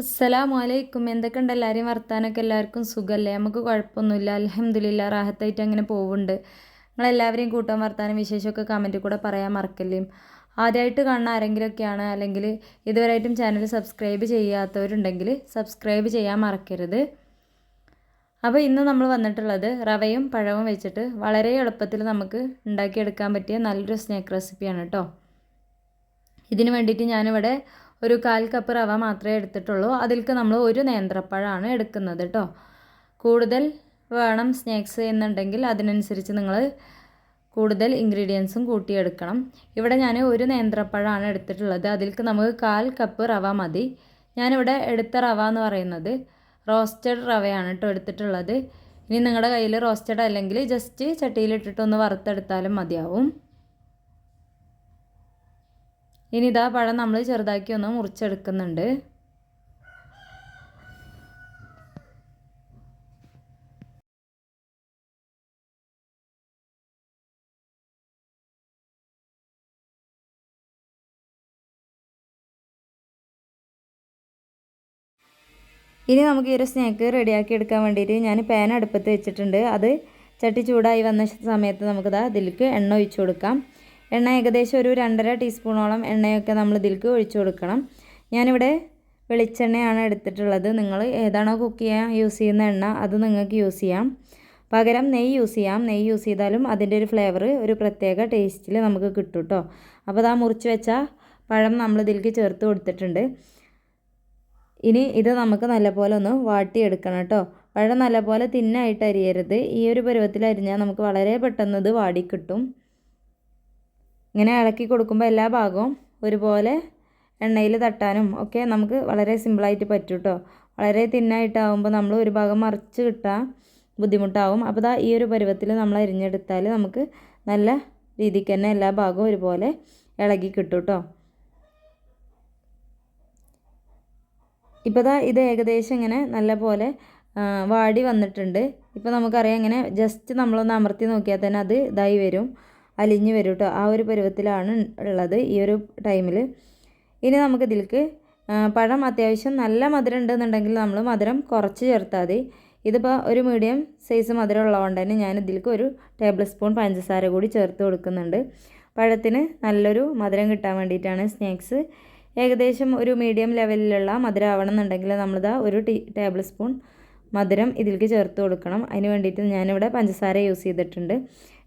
അസ്സലാമു അലൈക്കും എന്തൊക്കെയുണ്ട്? എല്ലാവരെയും വർത്താനൊക്കെ എല്ലാവർക്കും സുഖമല്ലേ നമുക്ക് കുഴപ്പമൊന്നുമില്ല. അലഹമ്മദില്ല റാഹത്തായിട്ട് അങ്ങനെ പോകുന്നുണ്ട് നിങ്ങളെല്ലാവരെയും കൂട്ടാൻ വർത്താനം വിശേഷമൊക്കെ കമന്റിൽ കൂടെ പറയാൻ മറക്കല്ലേ? ആദ്യമായിട്ട് കാണുന്ന ആരെങ്കിലുമൊക്കെയാണ് അല്ലെങ്കിൽ ഇതുവരെയായിട്ടും ചാനൽ സബ്സ്ക്രൈബ് ചെയ്യാത്തവരുണ്ടെങ്കിൽ സബ്സ്ക്രൈബ് ചെയ്യാൻ മറക്കരുത്. അപ്പോൾ ഇന്ന് നമ്മൾ വന്നിട്ടുള്ളത് റവയും പഴവും വെച്ചിട്ട് വളരെ എളുപ്പത്തിൽ നമുക്ക് ഉണ്ടാക്കിയെടുക്കാൻ പറ്റിയ നല്ലൊരു സ്നാക്ക് റെസിപ്പിയാണ് കേട്ടോ. ഇതിന് വേണ്ടിയിട്ട് ഞാനിവിടെ ഒരു കാൽ കപ്പ് റവ മാത്രമേ എടുത്തിട്ടുള്ളൂ. അതിൽക്ക് നമ്മൾ ഒരു നേന്ത്രപ്പഴമാണ് എടുക്കുന്നത് കേട്ടോ കൂടുതൽ വേണം സ്നാക്സ് എന്നുണ്ടെങ്കിൽ അതിനനുസരിച്ച് നിങ്ങൾ കൂടുതൽ ഇൻഗ്രീഡിയൻസും കൂട്ടിയെടുക്കണം. ഇവിടെ ഞാൻ ഒരു നേന്ത്രപ്പഴമാണ് എടുത്തിട്ടുള്ളത്. അതിൽക്ക് നമുക്ക് കാൽ കപ്പ് റവ മതി. ഞാനിവിടെ എടുത്ത റവ എന്ന് പറയുന്നത് റോസ്റ്റഡ് റവയാണ് കേട്ടോ എടുത്തിട്ടുള്ളത്. ഇനി നിങ്ങളുടെ കയ്യിൽ റോസ്റ്റഡ് അല്ലെങ്കിൽ ജസ്റ്റ് ചട്ടിയിലിട്ടിട്ടൊന്ന് വറുത്തെടുത്താലും മതിയാവും. ഇനി ഇതാ പഴം നമ്മൾ ചെറുതാക്കി ഒന്ന് മുറിച്ചെടുക്കുന്നുണ്ട്. ഇനി നമുക്ക് ഈ ഒരു സ്നാക്ക് റെഡിയാക്കി എടുക്കാൻ വേണ്ടിയിട്ട് ഞാൻ പാൻ അടുപ്പത്ത് വെച്ചിട്ടുണ്ട്. അത് ചട്ടി ചൂടായി വന്ന സമയത്ത് നമുക്കിതാ ഇതിലേക്ക് എണ്ണ ഒഴിച്ചു കൊടുക്കാം. എണ്ണ ഏകദേശം ഒരു രണ്ടര ടീസ്പൂണോളം എണ്ണയൊക്കെ നമ്മൾ ഇതിലേക്ക് ഒഴിച്ചു കൊടുക്കണം. ഞാനിവിടെ വെളിച്ചെണ്ണയാണ് എടുത്തിട്ടുള്ളത്. നിങ്ങൾ ഏതാണോ കുക്ക് ചെയ്യാൻ യൂസ് ചെയ്യുന്ന എണ്ണ അത് നിങ്ങൾക്ക് യൂസ് ചെയ്യാം. പകരം നെയ്യ് യൂസ് ചെയ്യാം. നെയ്യ് യൂസ് ചെയ്താലും അതിന്റെ ഒരു ഫ്ലേവർ ഒരു പ്രത്യേക ടേസ്റ്റിൽ നമുക്ക് കിട്ടും കേട്ടോ അപ്പോൾ അതാ മുറിച്ച് വെച്ച പഴം നമ്മൾ ഇതിലേക്ക് ചേർത്ത് കൊടുത്തിട്ടുണ്ട്. ഇനി ഇത് നമുക്ക് നല്ലപോലെ ഒന്ന് വാട്ടിയെടുക്കണം കേട്ടോ പഴം നല്ലപോലെ തിന്നായിട്ട് അരിയരുത്. ഈ ഒരു പരുവത്തിൽ അരിഞ്ഞാൽ നമുക്ക് വളരെ പെട്ടെന്ന് ഇത് വാടിക്കിട്ടും ഇങ്ങനെ ഇളക്കി കൊടുക്കുമ്പോൾ എല്ലാ ഭാഗവും ഒരുപോലെ എണ്ണയിൽ തട്ടാനും ഒക്കെ നമുക്ക് വളരെ സിമ്പിളായിട്ട് പറ്റും കേട്ടോ വളരെ തിന്നായിട്ടാവുമ്പോൾ നമ്മൾ ഒരു ഭാഗം മറിച്ച് കിട്ടാൻ ബുദ്ധിമുട്ടാവും. അപ്പോൾ ദാ ഈ ഒരു പരുവത്തിൽ നമ്മൾ അരിഞ്ഞെടുത്താൽ നമുക്ക് നല്ല രീതിക്ക് തന്നെ എല്ലാ ഭാഗവും ഒരുപോലെ ഇളകി കിട്ടും കേട്ടോ ഇപ്പോൾ ദാ ഇത് ഏകദേശം ഇങ്ങനെ നല്ല പോലെ വാടി വന്നിട്ടുണ്ട്. ഇപ്പോൾ നമുക്കറിയാം ഇങ്ങനെ ജസ്റ്റ് നമ്മളൊന്ന് അമർത്തി നോക്കിയാൽ തന്നെ അത് ഇതായി വരും. അലിഞ്ഞ് വരും കേട്ടോ ആ ഒരു പരുവത്തിലാണ് ഉള്ളത് ഈ ഒരു ടൈമിൽ ഇനി നമുക്ക് ഇതിലേക്ക് പഴം അത്യാവശ്യം നല്ല മധുരം ഉണ്ടെന്നുണ്ടെങ്കിൽ നമ്മൾ മധുരം കുറച്ച് ചേർത്താൽ മതി. ഇതിപ്പോൾ ഒരു മീഡിയം സൈസ് മധുരം ഉള്ളതുകൊണ്ട് തന്നെ ഞാൻ ഇതിലേക്ക് ഒരു ടേബിൾ സ്പൂൺ പഞ്ചസാര കൂടി ചേർത്ത് കൊടുക്കുന്നുണ്ട്. പഴത്തിന് നല്ലൊരു മധുരം കിട്ടാൻ വേണ്ടിയിട്ടാണ് സ്നാക്സ് ഏകദേശം ഒരു മീഡിയം ലെവലിലുള്ള മധുരം ആവണം എന്നുണ്ടെങ്കിൽ നമ്മളിതാ ഒരു ടീ ടേബിൾ സ്പൂൺ മധുരം ഇതിലേക്ക് ചേർത്ത് കൊടുക്കണം. അതിന് വേണ്ടിയിട്ട് ഞാനിവിടെ പഞ്ചസാര യൂസ് ചെയ്തിട്ടുണ്ട്.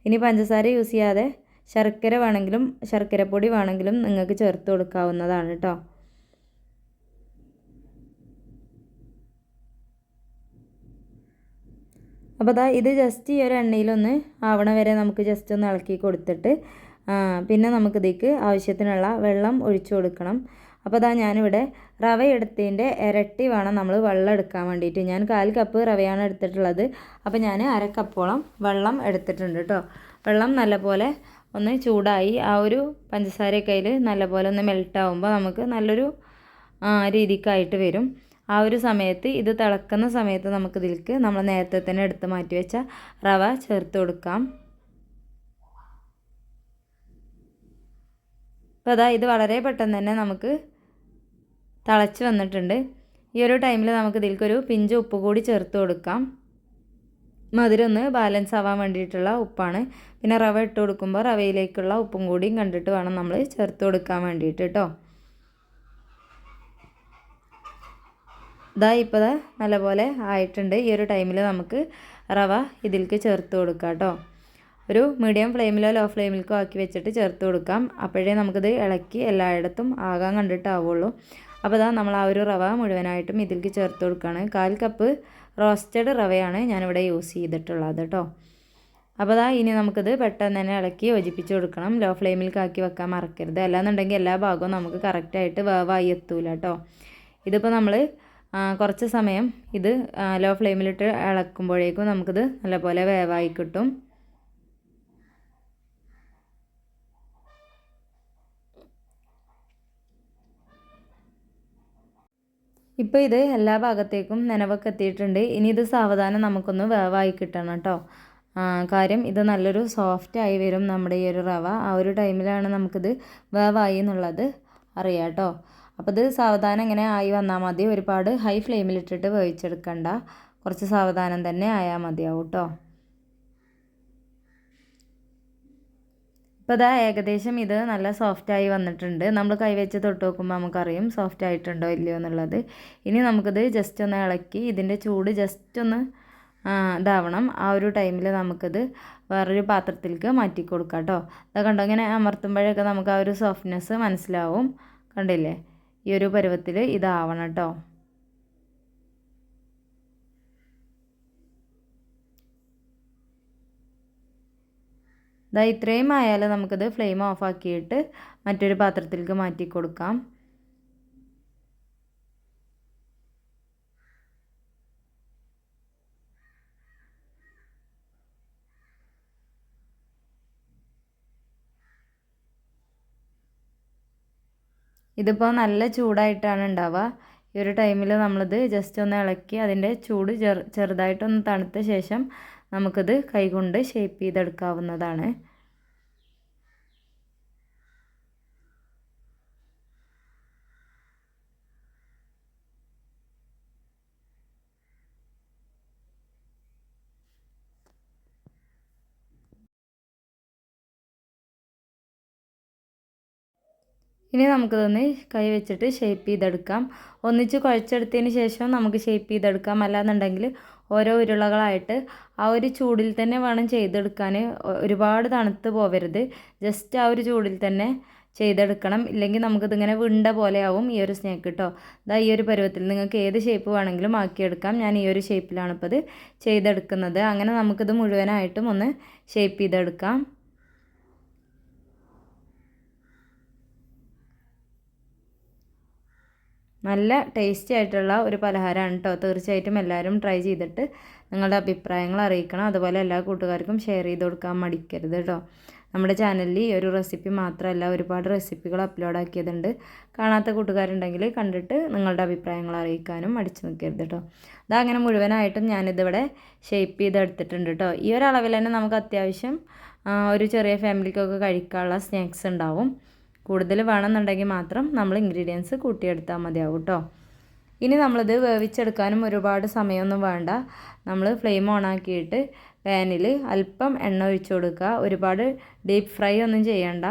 ഇനി പഞ്ചസാര യൂസ് ചെയ്യാതെ ശർക്കര വേണമെങ്കിലും ശർക്കരപ്പൊടി വേണമെങ്കിലും നിങ്ങൾക്ക് ചേർത്ത് കൊടുക്കാവുന്നതാണ് കേട്ടോ. അപ്പോൾ അതാ ഇത് ജസ്റ്റ് ഈ ഒരു എണ്ണയിലൊന്ന് ആവണ വരെ നമുക്ക് ജസ്റ്റ് ഒന്ന് ഇളക്കി കൊടുത്തിട്ട് പിന്നെ നമുക്കിതേക്ക് ആവശ്യത്തിനുള്ള വെള്ളം ഒഴിച്ചു കൊടുക്കണം. അപ്പോൾ അതാ ഞാനിവിടെ റവ എടുത്തതിന്റെ ഇരട്ടി വേണം നമ്മൾ വെള്ളം എടുക്കാൻ വേണ്ടിയിട്ട് ഞാൻ കാൽ കപ്പ് റവയാണ് എടുത്തിട്ടുള്ളത്. അപ്പോൾ ഞാൻ അര കപ്പോളം വെള്ളം എടുത്തിട്ടുണ്ട് കേട്ടോ വെള്ളം നല്ലപോലെ ഒന്ന് ചൂടായി ആ ഒരു പഞ്ചസാരയൊക്കെ അതിൽ നല്ലപോലെ ഒന്ന് മെൽറ്റ് ആകുമ്പോൾ നമുക്ക് നല്ലൊരു രീതിക്കായിട്ട് വരും. ആ ഒരു സമയത്ത് ഇത് തിളക്കുന്ന സമയത്ത് നമുക്ക് ഇതിലേക്ക് നമ്മൾ നേരത്തെ തന്നെ എടുത്ത് മാറ്റി വെച്ച റവ ചേർത്ത് കൊടുക്കാം. അപ്പോൾ അതാ ഇത് വളരെ പെട്ടെന്ന് തന്നെ നമുക്ക് തിളച്ച് വന്നിട്ടുണ്ട്. ഈ ഒരു ടൈമിൽ നമുക്ക് ഇതിലേക്കൊരു പിഞ്ച് ഉപ്പ് കൂടി ചേർത്ത് കൊടുക്കാം. മധുരം ഒന്ന് ബാലൻസ് ആവാൻ വേണ്ടിയിട്ടുള്ള ഉപ്പാണ്. പിന്നെ റവ ഇട്ട് കൊടുക്കുമ്പോൾ റവയിലേക്കുള്ള ഉപ്പും കൂടിയും കണ്ടിട്ട് വേണം നമ്മൾ ചേർത്ത് കൊടുക്കാൻ വേണ്ടിയിട്ട് കേട്ടോ ഇതാ ഇപ്പോൾ നല്ലപോലെ ആയിട്ടുണ്ട്. ഈ ഒരു ടൈമിൽ നമുക്ക് റവ ഇതിലേക്ക് ചേർത്ത് കൊടുക്കാം കേട്ടോ ഒരു മീഡിയം ഫ്ലെയിമിലോ ലോ ഫ്ലെയിമിലേക്കോ ആക്കി വെച്ചിട്ട് ചേർത്ത് കൊടുക്കാം. അപ്പോഴേ നമുക്കിത് ഇളക്കി എല്ലായിടത്തും ആകാൻ കണ്ടിട്ടാവുള്ളൂ. അപ്പോൾ ഇതാ നമ്മൾ ആ ഒരു റവ മുഴുവനായിട്ടും ഇതിലേക്ക് ചേർത്ത് കൊടുക്കുകയാണ്. കാൽ കപ്പ് റോസ്റ്റഡ് റവയാണ് ഞാനിവിടെ യൂസ് ചെയ്തിട്ടുള്ളത് കേട്ടോ. അപ്പോൾ അതാ ഇനി നമുക്കിത് പെട്ടെന്ന് തന്നെ ഇളക്കി യോജിപ്പിച്ച് കൊടുക്കണം. ലോ ഫ്ലെയിമിലേക്ക് ആക്കി വെക്കാൻ മറക്കരുത്. അല്ലാന്നുണ്ടെങ്കിൽ എല്ലാ ഭാഗവും നമുക്ക് കറക്റ്റായിട്ട് വേവായി എത്തൂല കേട്ടോ. ഇതിപ്പോൾ നമ്മൾ കുറച്ച് സമയം ഇത് ലോ ഫ്ലെയിമിലിട്ട് ഇളക്കുമ്പോഴേക്കും നമുക്കിത് നല്ലപോലെ വേവായി കിട്ടും. ഇപ്പോൾ ഇത് എല്ലാ ഭാഗത്തേക്കും നനവൊക്കെ എത്തിയിട്ടുണ്ട്. ഇനി ഇത് സാവധാനം നമുക്കൊന്ന് വേവായി കിട്ടണം കേട്ടോ. കാര്യം ഇത് നല്ലൊരു സോഫ്റ്റ് ആയി വരും നമ്മുടെ ഈ ഒരു റവ. ആ ഒരു ടൈമിലാണ് നമുക്കിത് വേവായി എന്നുള്ളത് അറിയാം കേട്ടോ. അപ്പോൾ ഇത് സാവധാനം ഇങ്ങനെ ആയി വന്നാൽ മതി. ഒരുപാട് ഹൈ ഫ്ലെയിമിലിട്ടിട്ട് വേവിച്ചെടുക്കണ്ട. കുറച്ച് സാവധാനം തന്നെ ആയാൽ മതിയാവും കേട്ടോ. ഇപ്പോൾ ഇതാ ഏകദേശം ഇത് നല്ല സോഫ്റ്റായി വന്നിട്ടുണ്ട്. നമ്മൾ കൈവച്ച് തൊട്ട് നോക്കുമ്പോൾ നമുക്കറിയും സോഫ്റ്റ് ആയിട്ടുണ്ടോ ഇല്ലയോ എന്നുള്ളത്. ഇനി നമുക്കിത് ജസ്റ്റ് ഒന്ന് ഇളക്കി ഇതിന്റെ ചൂട് ജസ്റ്റ് ഒന്ന് ഇതാവണം. ആ ഒരു ടൈമിൽ നമുക്കിത് വേറൊരു പാത്രത്തിലേക്ക് മാറ്റി കൊടുക്കാം കേട്ടോ അത് കണ്ടോ ഇങ്ങനെ അമർത്തുമ്പോഴൊക്കെ നമുക്ക് ആ ഒരു സോഫ്റ്റ്നെസ് മനസ്സിലാവും. കണ്ടില്ലേ? ഈ ഒരു പരുവത്തിൽ ഇതാവണം കേട്ടോ ഇതാ ഇത്രയും ആയാൽ നമുക്കിത് ഫ്ലെയിം ഓഫാക്കിയിട്ട് മറ്റൊരു പാത്രത്തിലേക്ക് മാറ്റി കൊടുക്കാം. ഇതിപ്പോൾ നല്ല ചൂടായിട്ടാണ് ഉണ്ടാവുക. ഈ ഒരു ടൈമിൽ നമ്മളിത് ജസ്റ്റ് ഒന്ന് ഇളക്കി അതിന്റെ ചൂട് ചെറു ചെറുതായിട്ടൊന്ന് തണുത്ത ശേഷം നമുക്കിത് കൈകൊണ്ട് ഷേപ്പ് ചെയ്തെടുക്കാവുന്നതാണ്. ഇനി നമുക്കിതൊന്ന് കൈ വെച്ചിട്ട് ഷേപ്പ് ചെയ്തെടുക്കാം. ഒന്നിച്ച് കുഴച്ചെടുത്തതിന് ശേഷം നമുക്ക് ഷേപ്പ് ചെയ്തെടുക്കാം. അല്ലാന്നുണ്ടെങ്കിൽ ഓരോ ഉരുളകളായിട്ട് ആ ഒരു ചൂടിൽ തന്നെ വേണം ചെയ്തെടുക്കാൻ. ഒരുപാട് തണുത്ത് പോവരുത്. ജസ്റ്റ് ആ ഒരു ചൂടിൽ തന്നെ ചെയ്തെടുക്കണം. ഇല്ലെങ്കിൽ നമുക്കിതിങ്ങനെ വിണ്ട പോലെ ആവും ഈ ഒരു സ്നേക്ക് കേട്ടോ ഇതാ ഈ ഒരു പരുവത്തിൽ നിങ്ങൾക്ക് ഏത് ഷേപ്പ് വേണമെങ്കിലും ആക്കിയെടുക്കാം. ഞാൻ ഈ ഒരു ഷേപ്പിലാണ് ഇപ്പോൾ ഇത് ചെയ്തെടുക്കുന്നത്. അങ്ങനെ നമുക്കിത് മുഴുവനായിട്ടും ഒന്ന് ഷേപ്പ് ചെയ്തെടുക്കാം. നല്ല ടേസ്റ്റി ആയിട്ടുള്ള ഒരു പലഹാരമാണ് കേട്ടോ തീർച്ചയായിട്ടും എല്ലാവരും ട്രൈ ചെയ്തിട്ട് നിങ്ങളുടെ അഭിപ്രായങ്ങൾ അറിയിക്കണം. അതുപോലെ എല്ലാ കൂട്ടുകാർക്കും ഷെയർ ചെയ്ത് കൊടുക്കാൻ മടിക്കരുത് കേട്ടോ നമ്മുടെ ചാനലിൽ ഈ ഒരു റെസിപ്പി മാത്രമല്ല ഒരുപാട് റെസിപ്പികൾ അപ്ലോഡ് ആക്കിയതുണ്ട്. കാണാത്ത കൂട്ടുകാരുണ്ടെങ്കിൽ കണ്ടിട്ട് നിങ്ങളുടെ അഭിപ്രായങ്ങൾ അറിയിക്കാനും മടിച്ചു നിൽക്കരുത് കേട്ടോ അതങ്ങനെ മുഴുവനായിട്ടും ഞാനിതിവിടെ ഷേപ്പ് ചെയ്തെടുത്തിട്ടുണ്ട് കേട്ടോ ഈ ഒരു തന്നെ നമുക്ക് അത്യാവശ്യം ഒരു ചെറിയ ഫാമിലിക്കൊക്കെ കഴിക്കാനുള്ള സ്നാക്സ് ഉണ്ടാവും. കൂടുതൽ വേണമെന്നുണ്ടെങ്കിൽ മാത്രം നമ്മൾ ഇൻഗ്രീഡിയൻസ് കൂട്ടിയെടുത്താൽ മതിയാവും കേട്ടോ. ഇനി നമ്മളിത് വേവിച്ചെടുക്കാനും ഒരുപാട് സമയമൊന്നും വേണ്ട. നമ്മൾ ഫ്ലെയിം ഓൺ ആക്കിയിട്ട് പാനിൽ അല്പം എണ്ണ ഒഴിച്ചു കൊടുക്കുക. ഒരുപാട് ഡീപ്പ് ഫ്രൈ ഒന്നും ചെയ്യണ്ട.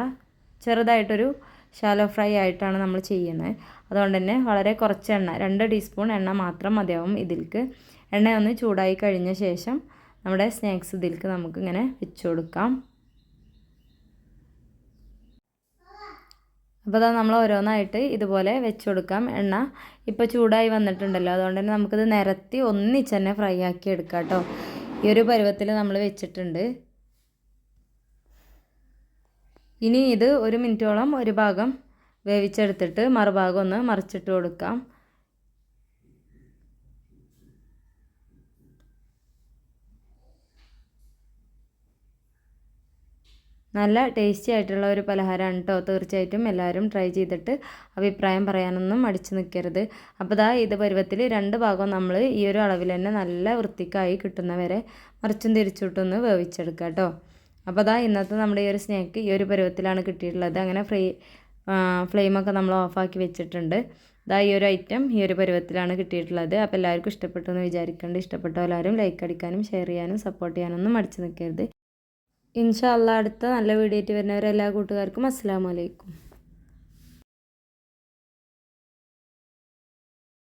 ചെറുതായിട്ടൊരു ഷാലോ ഫ്രൈ ആയിട്ടാണ് നമ്മൾ ചെയ്യുന്നത്. അതുകൊണ്ട് തന്നെ വളരെ കുറച്ച് എണ്ണ രണ്ട് ടീസ്പൂൺ എണ്ണ മാത്രം മതിയാവും ഇതിൽക്ക്. എണ്ണ ഒന്ന് ചൂടായി കഴിഞ്ഞ ശേഷം നമ്മുടെ സ്നാക്സ് ഇതിൽക്ക് നമുക്കിങ്ങനെ വെച്ച് കൊടുക്കാം. അപ്പോൾ അതാ നമ്മൾ ഓരോന്നായിട്ട് ഇതുപോലെ വെച്ച് കൊടുക്കാം. എണ്ണ ഇപ്പോൾ ചൂടായി വന്നിട്ടുണ്ടല്ലോ. അതുകൊണ്ട് തന്നെ നമുക്കിത് നിരത്തി ഒന്നിച്ച് തന്നെ ഫ്രൈ ആക്കി എടുക്കാം കേട്ടോ. ഈ ഒരു പരുവത്തിൽ നമ്മൾ വെച്ചിട്ടുണ്ട്. ഇനി ഇത് ഒരു മിനിറ്റോളം ഒരു ഭാഗം വേവിച്ചെടുത്തിട്ട് മറുഭാഗം ഒന്ന് മറിച്ചിട്ട് കൊടുക്കാം. നല്ല ടേസ്റ്റി ആയിട്ടുള്ള ഒരു പലഹാരമാണ് കേട്ടോ തീർച്ചയായിട്ടും എല്ലാവരും ട്രൈ ചെയ്തിട്ട് അഭിപ്രായം പറയാനൊന്നും മടിച്ചു നിൽക്കരുത്. അപ്പോൾ ദാ ഇത് പരുവത്തിൽ രണ്ട് ഭാഗം നമ്മൾ ഈ ഒരു അളവിൽ തന്നെ നല്ല വൃത്തിക്കായി കിട്ടുന്നവരെ മറിച്ചും തിരിച്ചിട്ടൊന്ന് വേവിച്ചെടുക്കുക കേട്ടോ അപ്പോൾ ദാ ഇന്നത്തെ നമ്മുടെ ഈ ഒരു സ്നാക്ക് ഈ ഒരു പരുവത്തിലാണ് കിട്ടിയിട്ടുള്ളത്. അങ്ങനെ ഫ്രീ ഫ്ലെയിമൊക്കെ നമ്മൾ ഓഫാക്കി വെച്ചിട്ടുണ്ട്. ഇതാ ഈ ഒരു ഐറ്റം ഈ ഒരു പരുവത്തിലാണ് കിട്ടിയിട്ടുള്ളത്. അപ്പോൾ എല്ലാവർക്കും ഇഷ്ടപ്പെട്ടു എന്ന് വിചാരിക്കേണ്ട. ഇഷ്ടപ്പെട്ട ലൈക്ക് അടിക്കാനും ഷെയർ ചെയ്യാനും സപ്പോർട്ട് ചെയ്യാനൊന്നും മടിച്ചു നിൽക്കരുത്. ഇൻഷാ അല്ല അടുത്ത നല്ല വീഡിയോ ആയിട്ട് വരുന്നവരെല്ലാ കൂട്ടുകാർക്കും അസ്സാം വലൈക്കും